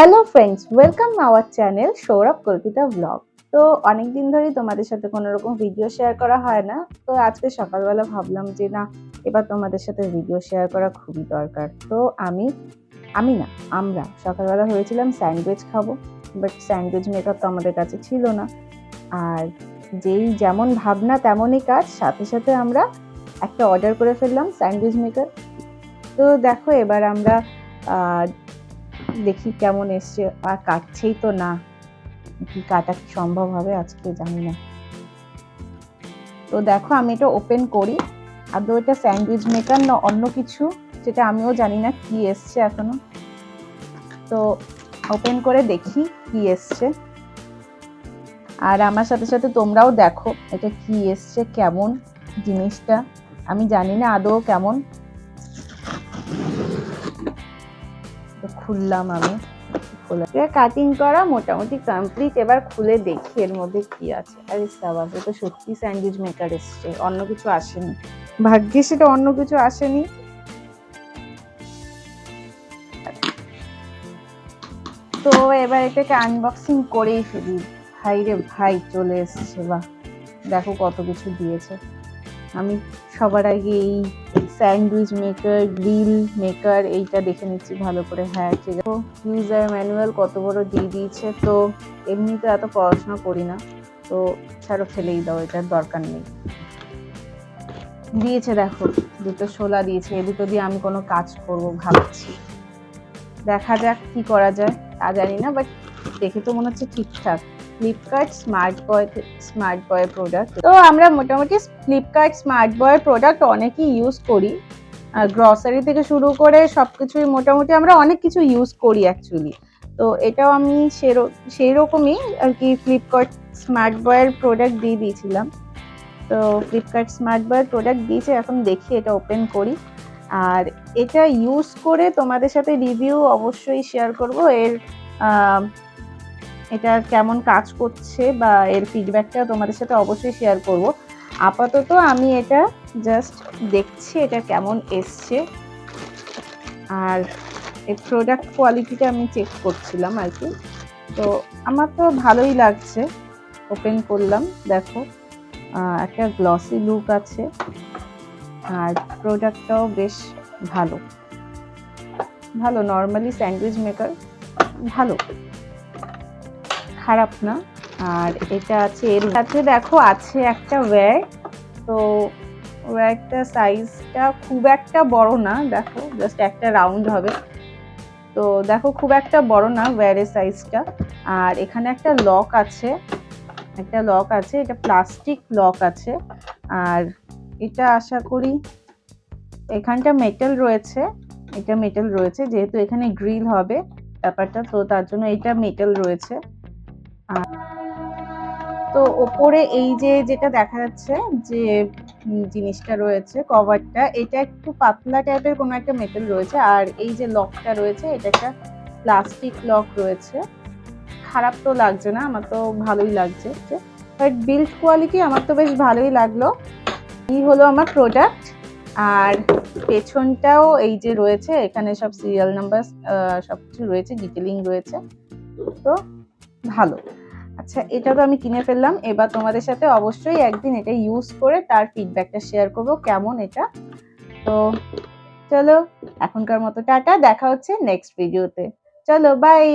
Hello friends welcome our channel Sourav Kalpita blog তো অনেক দিন ধরেই তোমাদের সাথে কোনো রকম ভিডিও শেয়ার করা হয় না। তো আজকে সকালবেলা ভাবলাম যে, না, এবার তোমাদের সাথে ভিডিও শেয়ার করা খুবই দরকার। তো আমি আমি না, আমরা সকালবেলা হয়েছিলাম স্যান্ডউইচ খাব বাট স্যান্ডউইচ মেকার তো আমাদের কাছে ছিল না। আর যেই যেমন ভাবনা, তেমনই কাজ। সাথে সাথে আমরা একটা অর্ডার করে ফেললাম স্যান্ডউইচ মেকার তো দেখো, এবার আমরা দেখি কেমন এসছে, আর কাটছেই তো না। কি কাটা সম্ভব হবে আজকে জানি না। তো দেখো আমি এটা ওপেন করি। আদৌ এটা স্যান্ডউইচ মেকার না অন্য কিছু যেটা আমিও জানি না কি এসছে এখনও। তো ওপেন করে দেখি কি এসছে। আর আমার সাথে সাথে তোমরাও দেখো এটা কি এসছে, কেমন জিনিসটা। আমি জানি না আদৌ কেমন। খুললাম আমি। খোলা কাটিং করা মোটামুটি কমপ্লিট এবার খুলে দেখি এর মধ্যে কি আছে। আরে সাবাস তো সত্যি স্যান্ডউইচ মেকার এসছে, অন্য কিছু আসেনি। ভাগ্যে সেটা অন্য কিছু আসেনি। তো এবার এটাকে আনবক্সিং করেই ফেলি। ভাই রে ভাই চলে এসছে, বাহ। দেখো কত কিছু দিয়েছে। আমি সবার আগে এই স্যান্ডউইচ মেকার, গ্রিল মেকার এইটা দেখে নিচ্ছি ভালো করে। হ্যাঁ ঠিক আছে। ইউজার ম্যানুয়াল কত বড় দিয়ে দিয়েছে। তো এমনিতে এত পড়াশোনা করি না। তো ছাড়ো, ফেলেই দাও, এটার দরকার নেই। দিয়েছে, দেখো, দুটো শোলা দিয়েছে। এ দুটো দিয়ে আমি কোনো কাজ করব, ভাবছি। দেখা যাক কি করা যায়। তা জানি না বাট দেখে তো মনে হচ্ছে ঠিকঠাক। Flipkart smart buy smart buy product তো আমরা মোটামুটি ফ্লিপকার্ট স্মার্ট বয় প্রোডাক্ট অনেকই ইউজ করি। গ্রসারি থেকে শুরু করে সব কিছুই মোটামুটি আমরা অনেক কিছু ইউজ করি অ্যাকচুয়ালি তো এটাও আমি সেই রকমই আর কি ফ্লিপকার্ট স্মার্ট বয়ের প্রোডাক্ট দিয়ে দিয়েছিলাম। তো ফ্লিপকার্ট স্মার্ট বয়ের প্রোডাক্ট দিয়েছে, এখন দেখি এটা ওপেন করি। আর এটা ইউজ করে তোমাদের সাথে রিভিউ অবশ্যই শেয়ার করব। এর এটা কেমন কাজ করছে বা এর ফিডব্যাকটা তোমাদের সাথে অবশ্যই শেয়ার করব। আপাতত আমি এটা জাস্ট দেখছি এটা কেমন এসছে। আর এর প্রোডাক্ট কোয়ালিটিটা আমি চেক করছিলাম আর কি। তো আমার তো ভালোই লাগছে। ওপেন করলাম, দেখো। একটা গ্লসি লুক আছে। আর প্রোডাক্টটাও বেশ ভালো। ভালো নর্মালি স্যান্ডউইচ মেকার ভালো। খারাপ না, আর এটা আছে, এর সাথে দেখো আছে একটা ওয়্যার তো ওয়্যারটা সাইজটা খুব একটা বড় না, দেখো জাস্ট একটা রাউন্ড হবে। তো দেখো খুব একটা বড় না ওয়্যারের সাইজটা আর এখানে একটা লক আছে, একটা লক আছে, এটা প্লাস্টিক লক আছে। আর এটা আশা করি এখানটা মেটাল রয়েছে, এটা মেটাল রয়েছে, যেহেতু এখানে গ্রিল হবে ব্যাপারটা, তো তার জন্য এটা মেটাল রয়েছে। তো ওপরে এই যে যেটা দেখা যাচ্ছে যে জিনিসটা রয়েছে, কভারটা, এটা একটু পাতলা টাইপের কোনো একটা মেটাল রয়েছে। আর এই যে লকটা রয়েছে, এটা একটা প্লাস্টিক লক রয়েছে। খারাপ তো লাগছে না, আমার তো ভালোই লাগছে। বাট বিল্ড কোয়ালিটি আমার তো বেশ ভালোই লাগল। এই হলো আমার প্রোডাক্ট আর পেছনটাও এই যে রয়েছে, এখানে সব সিরিয়াল নাম্বার সব কিছু রয়েছে ডিটেলিং রয়েছে, তো ভালো। আচ্ছা এটা তো আমি কিনে ফেললাম, এবার তোমাদের সাথে অবশ্যই একদিন এটা ইউজ করে তার ফিডব্যাকটা শেয়ার করব, কেমন এটা। তো চলো, এখনকার মতো টাটা, দেখা হচ্ছে নেক্সট ভিডিওতে চলো বাই